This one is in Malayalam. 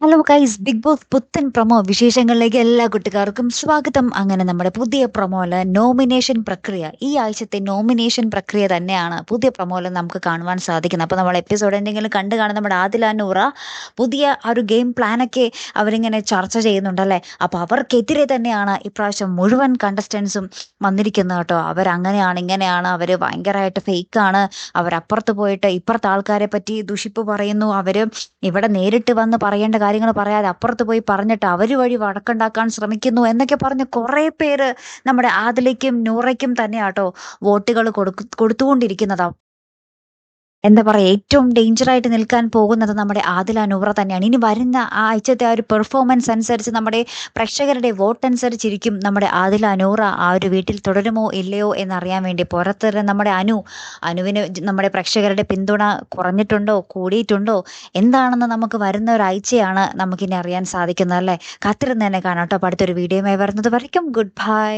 ഹലോ ഗൈസ് ബിഗ് ബോസ് പുത്തൻ പ്രൊമോ വിശേഷങ്ങളിലേക്ക് എല്ലാ കുട്ടികാർക്കും സ്വാഗതം. അങ്ങനെ നമ്മുടെ പുതിയ പ്രൊമോയിൽ നോമിനേഷൻ പ്രക്രിയ. ഈ ആഴ്ചത്തെ നോമിനേഷൻ പ്രക്രിയ തന്നെയാണ് പുതിയ പ്രൊമോയിൽ നമുക്ക് കാണുവാൻ സാധിക്കുന്നത്. അപ്പോൾ നമ്മൾ എപ്പിസോഡ് എന്തെങ്കിലും കണ്ടു കാണുന്ന നമ്മുടെ ആദിലാനൂറ പുതിയ ആ ഒരു ഗെയിം പ്ലാനൊക്കെ അവരിങ്ങനെ ചർച്ച ചെയ്യുന്നുണ്ടല്ലേ അപ്പോൾ അവർക്കെതിരെ തന്നെയാണ് ഇപ്രാവശ്യം മുഴുവൻ കണ്ടസ്റ്റൻസും വന്നിരിക്കുന്നത് കേട്ടോ. അവരങ്ങനെയാണ് ഇങ്ങനെയാണ്. അവർ ഭയങ്കരമായിട്ട് ഫേക്കാണ് അവരപ്പുറത്ത് പോയിട്ട് ഇപ്പുറത്തെ ആൾക്കാരെ പറ്റി ദുഷിപ്പ് പറയുന്നു. അവർ ഇവിടെ നേരിട്ട് വന്ന് പറയേണ്ട കാര്യങ്ങൾ പറയാതെ അപ്പുറത്ത് പോയി പറഞ്ഞിട്ട് അവർ വഴി വഴക്കുണ്ടാക്കാൻ ശ്രമിക്കുന്നു എന്നൊക്കെ പറഞ്ഞ് കുറേ പേര് നമ്മുടെ ആദിലയ്ക്കും നൂറയ്ക്കും തന്നെയാട്ടോ വോട്ടുകൾ കൊടുക്കു കൊടുത്തുകൊണ്ടിരിക്കുന്നതാ. എന്താ പറയുക ഏറ്റവും ഡേഞ്ചർ ആയിട്ട് നിൽക്കാൻ പോകുന്നത് നമ്മുടെ ആദില നൂറ തന്നെയാണ്. ഇനി വരുന്ന ആ ആഴ്ചത്തെ ആ ഒരു പെർഫോമൻസ് അനുസരിച്ച് നമ്മുടെ പ്രേക്ഷകരുടെ വോട്ട് അനുസരിച്ചിരിക്കും നമ്മുടെ ആദില നൂറ ആ ഒരു വീട്ടിൽ തുടരുമോ ഇല്ലയോ എന്നറിയാൻ വേണ്ടി. പുറത്ത് നമ്മുടെ അനു അനുവിന് നമ്മുടെ പ്രേക്ഷകരുടെ പിന്തുണ കുറഞ്ഞിട്ടുണ്ടോ കൂടിയിട്ടുണ്ടോ? എന്താണെന്ന് നമുക്ക് വരുന്ന ഒരാഴ്ചയാണ് നമുക്കിനി അറിയാൻ സാധിക്കുന്നത് അല്ലേ? കാത്തിരുന്ന് തന്നെ കാണാം കേട്ടോ. അടുത്തൊരു വീഡിയോയുമായി വരുന്നത് വരയ്ക്കും. Good bye